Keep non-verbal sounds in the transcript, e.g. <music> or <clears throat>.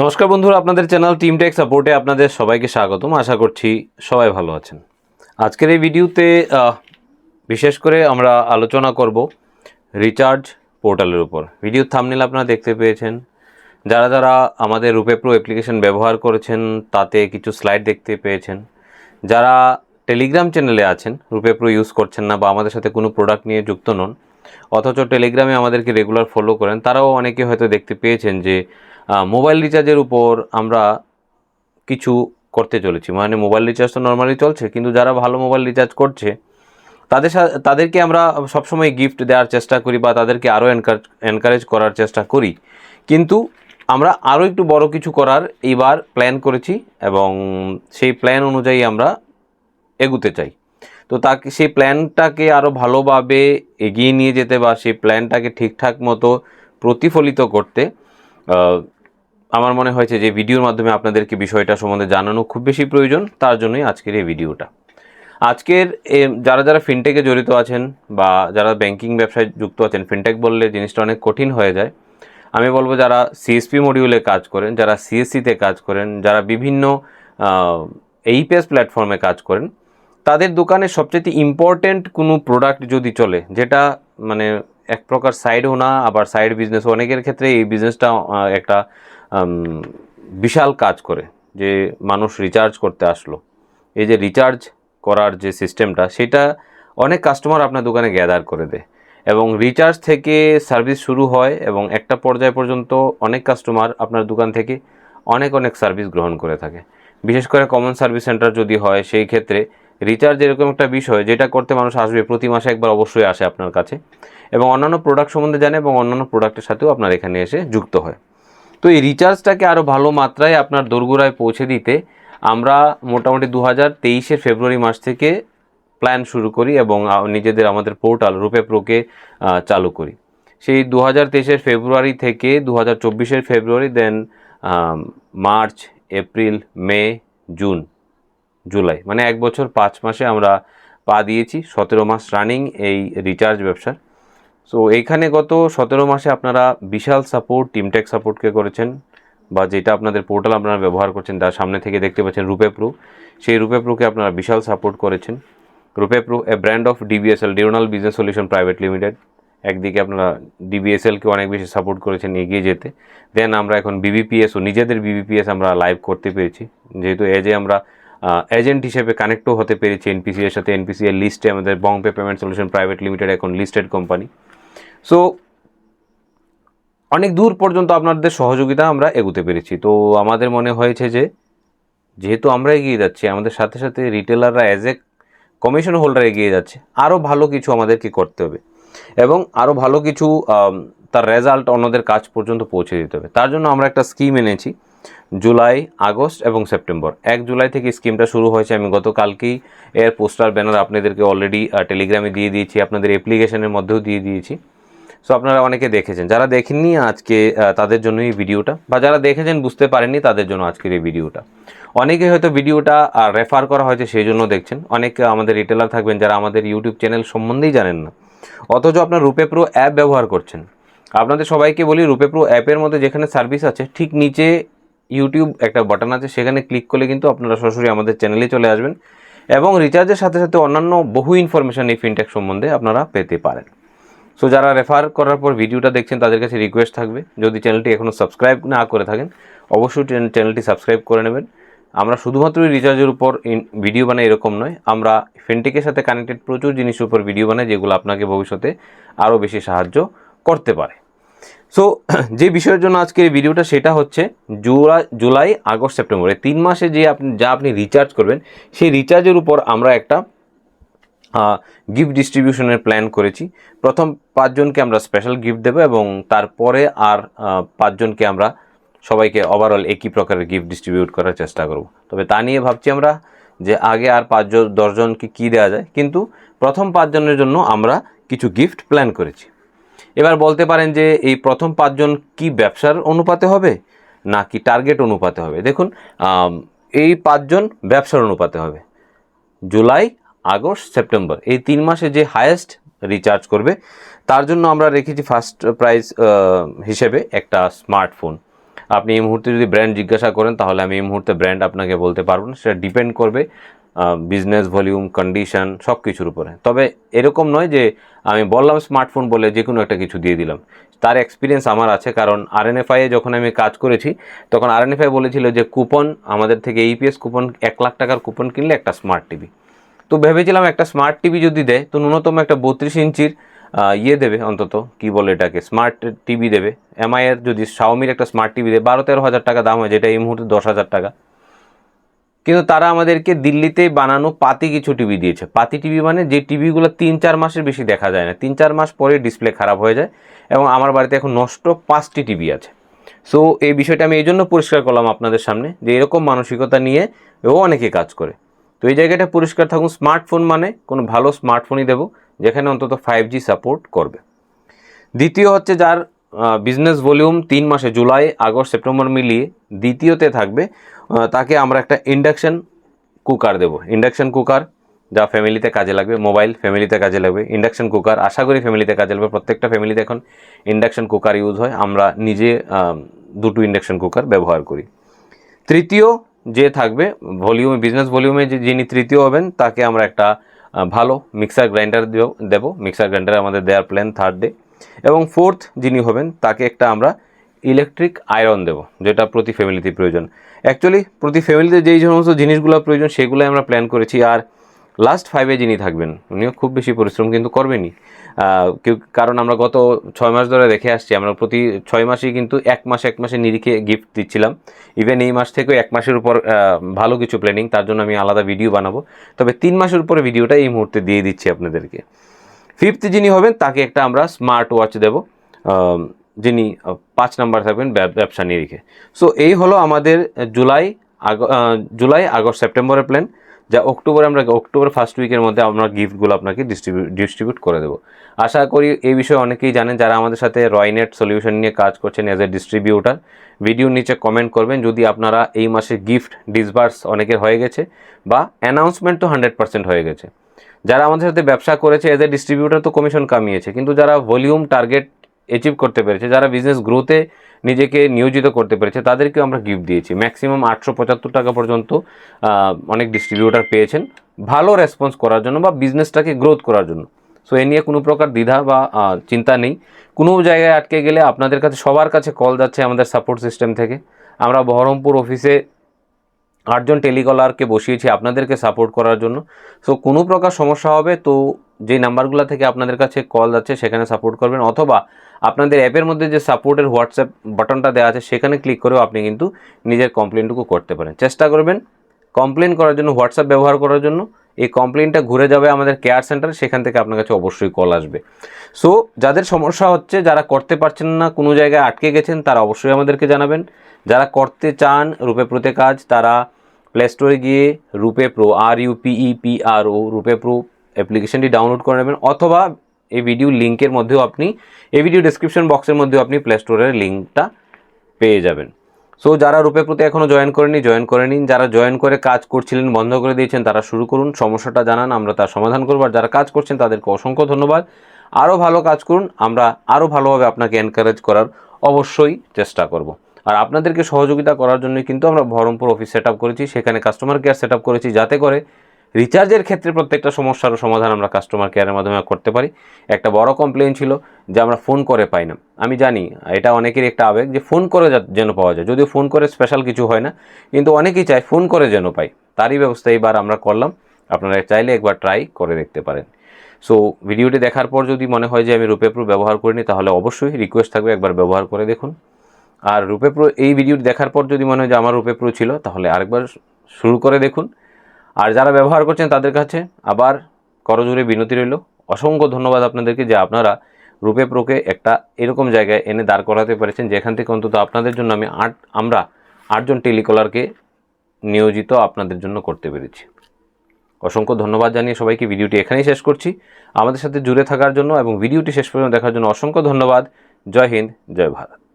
নমস্কার বন্ধুরা, আপনাদের চ্যানেল টিম টেক সাপোর্টে আপনাদের সবাইকে স্বাগতম। আশা করছি সবাই ভালো আছেন। আজকের এই ভিডিওতে বিশেষ করে আমরা আলোচনা করব রিচার্জ পোর্টালের উপর। ভিডিওর থামনেল আপনারা দেখতে পেয়েছেন। যারা যারা আমাদের রূপে প্রো অ্যাপ্লিকেশন ব্যবহার করেছেন, তাতে কিছু স্লাইড দেখতে পেয়েছেন। যারা টেলিগ্রাম চ্যানেলে আছেন, রূপে প্রো ইউজ করছেন না বা আমাদের সাথে কোনো প্রোডাক্ট নিয়ে যুক্ত নন, অথচ টেলিগ্রামে আমাদেরকে রেগুলার ফলো করেন, তারাও অনেকে হয়তো দেখতে পেয়েছেন যে মোবাইল রিচার্জের উপর আমরা কিছু করতে চলেছি। মানে মোবাইল রিচার্জ তো নর্মালি চলছে, কিন্তু যারা ভালো মোবাইল রিচার্জ করছে, তাদের তাদেরকে আমরা সবসময় গিফট দেওয়ার চেষ্টা করি বা তাদেরকে আরও এনকারেজ করার চেষ্টা করি। কিন্তু আমরা আরও একটু বড় কিছু করার এইবার প্ল্যান করেছি এবং সেই প্ল্যান অনুযায়ী আমরা এগুতে চাই। তো তাকে, সেই প্ল্যানটাকে আরও ভালোভাবে এগিয়ে নিয়ে যেতে বা সেই প্ল্যানটাকে ঠিকঠাক মতো প্রতিফলিত করতে আমার মনে হয়েছে যে ভিডিওর মাধ্যমে আপনাদেরকে বিষয়টা সম্বন্ধে জানানো খুব বেশি প্রয়োজন, তার জন্যই আজকের এই ভিডিওটা। আজকের যারা যারা ফিনটেকে জড়িত আছেন বা যারা ব্যাংকিং ব্যবসায় যুক্ত আছেন ফিনটেক বললে জিনিসটা অনেক কঠিন হয়ে যায়। আমি বলব যারা সিএসপি মডিউলে কাজ করেন, যারা সিএসসিতে কাজ করেন, যারা বিভিন্ন এইপিএস প্ল্যাটফর্মে কাজ করেন, তাদের দোকানে সবচেয়ে ইম্পর্ট্যান্ট কোনো প্রোডাক্ট যদি চলে, যেটা মানে এক প্রকার সাইডও না আবার সাইড বিজনেস অনেকের ক্ষেত্রে এই বিজনেসটা একটা বিশাল কাজ করে যে মানুষ রিচার্জ করতে আসলো। এই যে রিচার্জ করার যে সিস্টেমটা সেটা অনেক কাস্টমার আপনার দোকানে গ্যাদার করে দেয়। এবং রিচার্জ থেকে সার্ভিস শুরু হয় এবং একটা পর্যায় পর্যন্ত অনেক কাস্টমার আপনার দোকান থেকে অনেক অনেক সার্ভিস গ্রহণ করে থাকে। বিশেষ করে কমন সার্ভিস সেন্টার যদি হয়, সেই ক্ষেত্রে রিচার্জ এরকম একটা বিষয় যেটা করতে মানুষ আসবে প্রতি মাসে একবার অবশ্যই আসে আপনার কাছে। এবং অন্যান্য প্রোডাক্ট সম্বন্ধে জানে এবং অন্যান্য প্রোডাক্টের সাথেও আপনার এখানে এসে যুক্ত হয়। তো এই রিচার্জটাকে আরও ভালো মাত্রায় আপনার দোরগোড়ায় পৌঁছে দিতে আমরা মোটামুটি দু হাজার তেইশের ফেব্রুয়ারি মাস থেকে প্ল্যান শুরু করি এবং নিজেদের আমাদের পোর্টাল রূপে প্রোকে চালু করি। সেই দু হাজার তেইশের ফেব্রুয়ারি থেকে দু হাজার চব্বিশের February then March April May June July মানে এক বছর পাঁচ মাসে আমরা পা দিয়েছি। সতেরো মাস রানিং এই রিচার্জ ব্যবসার। সো এইখানে গত সতেরো মাসে আপনারা বিশাল সাপোর্ট টিমটেক সাপোর্টকে করেছেন বা যেটা আপনাদের পোর্টাল আপনারা ব্যবহার করছেন, তার সামনে থেকে দেখতে পাচ্ছেন রূপে প্রো সেই রূপে প্রোকে আপনারা বিশাল সাপোর্ট করেছেন। Rupe pro a brand of DBSL dual business solution private limited একদিকে আপনারা ডিবিএসএলকে অনেক বেশি সাপোর্ট করেছেন এগিয়ে যেতে। দেন আমরা এখন বিবিপিএস ও নিজেদের বিবিপিএস আমরা লাইভ করতে পেরেছি। যেহেতু এজে আমরা এজেন্ট হিসেবে কানেক্টও হতে পেরেছি এনপিসি এর সাথে। এনপিসি এর লিস্টে আমাদের Bongpay payment solution private limited এখন লিস্টেড কোম্পানি সো অনেক দূর পর্যন্ত আপনাদের সহযোগিতা আমরা এগুতে পেরেছি। তো আমাদের মনে হয়েছে যে, যেহেতু আমরা এগিয়ে যাচ্ছি, আমাদের সাথে সাথে রিটেলাররা অ্যাজ এ কমিশন হোল্ডার এগিয়ে যাচ্ছে, আরও ভালো কিছু আমাদেরকে করতে হবে এবং আরও ভালো কিছু তার রেজাল্ট অন্যদের কাজ পর্যন্ত পৌঁছে দিতে হবে। তার জন্য আমরা একটা স্কিম এনেছি, জুলাই, আগস্ট এবং সেপ্টেম্বর। এক জুলাই থেকে স্কিমটা শুরু হয়েছে। আমি গতকালকেই এর পোস্টার ব্যানার আপনাদেরকে অলরেডি টেলিগ্রামে দিয়ে দিয়েছি, আপনাদের অ্যাপ্লিকেশনের মধ্যেও দিয়ে দিয়েছি। সো আপনারা অনেকে দেখেছেন। যারা দেখেননি আজকে তাদের জন্য এই ভিডিওটা, বা যারা দেখেছেন বুঝতে পারেননি, তাদের জন্য আজকের এই ভিডিওটা। অনেকে হয়তো ভিডিওটা রেফার করা হয়েছে, সেই জন্য দেখছেন। অনেকে আমাদের রিটেলার থাকবেন, যারা আমাদের ইউটিউব চ্যানেল সম্বন্ধেই জানেন না। অথচ আপনার রূপে প্রো অ্যাপ ব্যবহার করছেন। আপনাদের সবাইকে বলি রূপে প্রো অ্যাপের মধ্যে যেখানে সার্ভিস আছে, ঠিক নিচে ইউটিউব একটা বাটন আছে, সেখানে ক্লিক করলে কিন্তু আপনারা সরাসরি আমাদের চ্যানেলে চলে আসবেন। এবং রিচার্জের সাথে সাথে অন্যান্য বহু ইনফরমেশন এই ফিনটেক সম্বন্ধে আপনারা পেতে পারেন। সো যারা রেফার করার পর ভিডিওটা দেখছেন, তাদের কাছে রিকোয়েস্ট থাকবে। যদি চ্যানেলটি এখনও সাবস্ক্রাইব না করে থাকেন, অবশ্যই চ্যানেলটি সাবস্ক্রাইব করে নেবেন। আমরা শুধুমাত্র রিচার্জের উপর ভিডিও বানাই এরকম নয়, আমরা ফিনটেকের সাথে কানেক্টেড প্রচুর জিনিসের উপর ভিডিও বানাই, যেগুলো আপনাকে ভবিষ্যতে আরও বেশি সাহায্য করতে পারে। সো <clears throat> যে বিষয়ের জন্য আজকের এই ভিডিওটা সেটা হচ্ছে জুলাই জুলাই, আগস্ট, সেপ্টেম্বর। তিন মাসে যে আপনি যা আপনি রিচার্জ করবেন, সেই রিচার্জের উপর আমরা একটা গিফট ডিস্ট্রিবিউশনের প্ল্যান করেছি। প্রথম পাঁচজনকে আমরা স্পেশাল গিফট দেবো এবং তারপরে আর পাঁচজনকে আমরা সবাইকে ওভারঅল একই প্রকারের গিফট ডিস্ট্রিবিউট করার চেষ্টা করব। তবে তা নিয়ে ভাবছি আমরা যে আগে আর পাঁচজন, দশজনকে কী দেওয়া যায়, কিন্তু প্রথম পাঁচজনের জন্য আমরা কিছু গিফট প্ল্যান করেছি। এবার বলতে পারেন যে এই প্রথম পাঁচজন কি ব্যবসার অনুপাতে হবে না কি টার্গেট অনুপাতে হবে? দেখুন এই পাঁচজন ব্যবসার অনুপাতে হবে। জুলাই আগস্ট, সেপ্টেম্বর, এই তিন মাসে যে হায়েস্ট রিচার্জ করবে, তার জন্য আমরা রেখেছি ফার্স্ট প্রাইস হিসেবে একটা স্মার্টফোন আপনি এই মুহূর্তে যদি ব্র্যান্ড জিজ্ঞাসা করেন, তাহলে আমি এই মুহূর্তে ব্র্যান্ড আপনাকে বলতে পারব না। সেটা ডিপেন্ড করবে বিজনেস ভলিউম কন্ডিশন সব কিছুর উপরে। তবে এরকম নয় যে আমি বললাম স্মার্টফোন বলে যে কোনো একটা কিছু দিয়ে দিলাম। তার এক্সপিরিয়েন্স আমার আছে, কারণ আরএনএফআই এ যখন আমি কাজ করেছি, তখন আরএনএফআই বলেছিল যে কুপন আমাদের থেকে ইপিএস কুপন এক লাখ টাকার কুপন কিনলে একটা স্মার্ট টিভি তো ভেবেছিলাম একটা স্মার্ট টিভি যদি দেয়, তো ন্যূনতম একটা বত্রিশ ইঞ্চির ইয়ে দেবে অন্তত, কি বলে এটাকে স্মার্ট টিভি দেবে। এমআই এর যদি শাওমির একটা স্মার্ট টিভি দেয়, বারো তেরো হাজার টাকা দাম হয়, যেটা এই মুহূর্তে দশ হাজার টাকা। কিন্তু তারা আমাদেরকে দিল্লিতে বানানো পাতি কিছু টিভি দিয়েছে। পাতি টিভি মানে যে টিভিগুলো তিন চার মাসের বেশি দেখা যায় না। তিন চার মাস পরে ডিসপ্লে খারাপ হয়ে যায় এবং আমার বাড়িতে এখন নষ্ট পাঁচটি টিভি আছে। সো এই বিষয়টা আমি এই জন্য পরিষ্কার করলাম আপনাদের সামনে, যে এরকম মানসিকতা নিয়ে ও অনেকে কাজ করে। তো এই জায়গাটা পরিষ্কার থাকুন। স্মার্টফোন মানে কোনো ভালো স্মার্টফোনই দেবো, যেখানে অন্তত ফাইভ জি সাপোর্ট করবে। দ্বিতীয় হচ্ছে যার বিজনেস ভলিউম তিন মাসে জুলাই, আগস্ট, সেপ্টেম্বর মিলিয়ে দ্বিতীয়তে থাকবে তাকে আমরা একটা ইন্ডাকশন কুকার দেব। ইন্ডাকশন কুকার যা ফ্যামিলিতে কাজে লাগবে মোবাইল ফ্যামিলিতে কাজে লাগবে ইন্ডাকশান কুকার আশা করি ফ্যামিলিতে কাজে লাগবে, প্রত্যেকটা ফ্যামিলিতে এখন ইন্ডাকশন কুকার ইউজ হয়। আমরা নিজে দুটো ইন্ডাকশন কুকার ব্যবহার করি। তৃতীয় যে থাকবে ভলিউমে বিজনেস ভলিউমে যে যিনি তৃতীয় হবেন, তাকে আমরা একটা ভালো মিক্সার গ্রাইন্ডার দেব মিক্সার গ্রাইন্ডার আমাদের দেওয়ার প্ল্যান থার্ড ডে এবং ফোর্থ যিনি হবেন, তাকে একটা আমরা ইলেকট্রিক আয়রন দেব, যেটা প্রতি ফ্যামিলিতে প্রয়োজন। অ্যাকচুয়ালি প্রতি ফ্যামিলিতে যেই সমস্ত জিনিসগুলো প্রয়োজন, সেগুলোই আমরা প্ল্যান করেছি। আর লাস্ট ফাইভে যিনি থাকবেন, উনিও খুব বেশি পরিশ্রম কিন্তু করবেনই। কেউ- কারণ আমরা গত ছয় মাস ধরে দেখে আসছি, আমরা প্রতি ছয় মাসেই কিন্তু এক মাস, এক মাসে নিরিখে গিফট দিচ্ছিলাম। ইভেন এই মাস থেকেও এক মাসের উপর ভালো কিছু প্ল্যানিং তার জন্য আমি আলাদা ভিডিও বানাবো। তবে তিন মাসের উপরে ভিডিওটা এই মুহূর্তে দিয়ে দিচ্ছি আপনাদেরকে। ফিফথ যিনি হবেন, তাকে একটা আমরা স্মার্ট ওয়াচ দেব। যিনি পাঁচ নাম্বার থাকবেন ব্যব- ব্যবসা নিরিখে। সো এই হলো আমাদের জুলাই আগ- জুলাই আগস্ট সেপ্টেম্বরের প্ল্যান যা অক্টোবরে আমরা অক্টোবর ফার্স্ট উইকের মধ্যে আমরা গিফটগুলো আপনাকে ডিস্ট্রিবিউট ডিস্ট্রিবিউট করে দেবো। আশা করি এই বিষয়ে অনেকেই জানেন যারা আমাদের সাথে রয়নেট সলিউশন নিয়ে কাজ করছেন অ্যাজ এ ডিস্ট্রিবিউটার ভিডিওর নিচে কমেন্ট করবেন। যদি আপনারা এই মাসে গিফট ডিসবার্স অনেকের হয়ে গেছে বা অ্যানাউন্সমেন্ট তো হান্ড্রেড পার্সেন্ট হয়ে গেছে। যারা আমাদের সাথে ব্যবসা করেছে এজ এ ডিস্ট্রিবিউটার তো কমিশন কামিয়েছে, কিন্তু যারা ভলিউম টার্গেট অ্যাচিভ করতে পেরেছে, যারা বিজনেস গ্রোথে নিজেকে নিয়োজিত করতে পেরেছে, তাদেরকেও আমরা গিফট দিয়েছি। ম্যাক্সিমাম আটশো পঁচাত্তর টাকা পর্যন্ত অনেক ডিস্ট্রিবিউটার পেয়েছেন ভালো রেসপন্স করার জন্য বা বিজনেসটাকে গ্রোথ করার জন্য। সো এ নিয়ে কোনো প্রকার দ্বিধা বা চিন্তা নেই। কোনো জায়গায় আটকে গেলে আপনাদের কাছে সবার কাছে কল যাচ্ছে আমাদের সাপোর্ট সিস্টেম থেকে। আমরা বহরমপুর অফিসে আটজন টেলিকলারকে বসিয়েছি আপনাদেরকে সাপোর্ট করার জন্য। সো কোনো প্রকার সমস্যা হবে তো যে নাম্বারগুলো থেকে আপনাদের কাছে কল যাচ্ছে সেখানে সাপোর্ট করবেন অথবা আপনাদের অ্যাপের মধ্যে যে সাপোর্টের হোয়াটসঅ্যাপ বাটনটা দেওয়া আছে সেখানে ক্লিক করেও আপনি কিন্তু নিজের কমপ্লেনটুকু করতে পারেন। চেষ্টা করবেন কমপ্লেন করার জন্য হোয়াটসঅ্যাপ ব্যবহার করার জন্য। এই কমপ্লেনটা ঘুরে যাবে আমাদের কেয়ার সেন্টারে সেখান থেকে আপনার কাছে অবশ্যই কল আসবে। সো যাদের সমস্যা হচ্ছে, যারা করতে পারছেন না, কোনো জায়গায় আটকে গেছেন, তারা অবশ্যই আমাদেরকে জানাবেন। যারা করতে চান রূপে প্রতি কাজ, তারা প্লে স্টোরে গিয়ে Rupe pro R U P E P R O Rupe pro অ্যাপ্লিকেশনটি ডাউনলোড করে নেবেন অথবা এই ভিডিও লিঙ্কের মধ্যেও আপনি, এই ভিডিও ডেসক্রিপশন বক্সের মধ্যেও আপনি প্লে স্টোরের লিঙ্কটা পেয়ে যাবেন। সো যারা রূপে প্রতি এখনও জয়েন করেনি জয়েন করে নিন। যারা জয়েন করে কাজ করছিলেন, বন্ধ করে দিয়েছেন, তারা শুরু করুন। সমস্যাটা জানান, আমরা তার সমাধান করব। আর যারা কাজ করছেন, তাদেরকে অসংখ্য ধন্যবাদ। আরও ভালো কাজ করুন, আমরা আরও ভালোভাবে আপনাকে এনকারেজ করার অবশ্যই চেষ্টা করব। আর আপনাদেরকে সহযোগিতা করার জন্য কিন্তু আমরা বহরমপুর অফিস সেট করেছি। সেখানে কাস্টমার কেয়ার সেট করেছি যাতে করে রিচার্জের ক্ষেত্রে প্রত্যেকটা সমস্যারও সমাধান আমরা কাস্টমার কেয়ারের মাধ্যমে করতে পারি। একটা বড় কমপ্লেন ছিল যে আমরা ফোন করে পাই না। আমি জানি, এটা অনেকেরই একটা আবেগ যে ফোন করে যেন পাওয়া যায়। যদিও ফোন করে স্পেশাল কিছু হয় না, কিন্তু অনেকেই চায় ফোন করে যেন পাই। তারই ব্যবস্থা এইবার আমরা করলাম। আপনারা চাইলে একবার ট্রাই করে দেখতে পারেন। সো ভিডিওটি দেখার পর যদি মনে হয় যে আমি রূপে প্রো ব্যবহার করিনি, তাহলে অবশ্যই রিকোয়েস্ট থাকবে, একবার ব্যবহার করে দেখুন। আর রূপে প্রো এই ভিডিওটি দেখার পর যদি মনে হয় যে আমার রূপে প্রো ছিল, তাহলে আরেকবার শুরু করে দেখুন। আর যারা ব্যবহার করছেন তাদের কাছে আবার করজোরে বিনতি রইল। অসংখ্য ধন্যবাদ আপনাদেরকে যে আপনারা রূপে প্রোকে একটা এরকম জায়গায় এনে দাঁড় করাতে পেরেছেন, যেখান থেকে অন্তত আপনাদের জন্য আমি আট, আমরা আটজন টেলিকলারকে নিয়োজিত আপনাদের জন্য করতে পেরেছি। অসংখ্য ধন্যবাদ জানিয়ে সবাইকে ভিডিওটি এখানেই শেষ করছি। আমাদের সাথে জুড়ে থাকার জন্য এবং ভিডিওটি শেষ পর্যন্ত দেখার জন্য অসংখ্য ধন্যবাদ। জয় হিন্দ, জয় ভারত।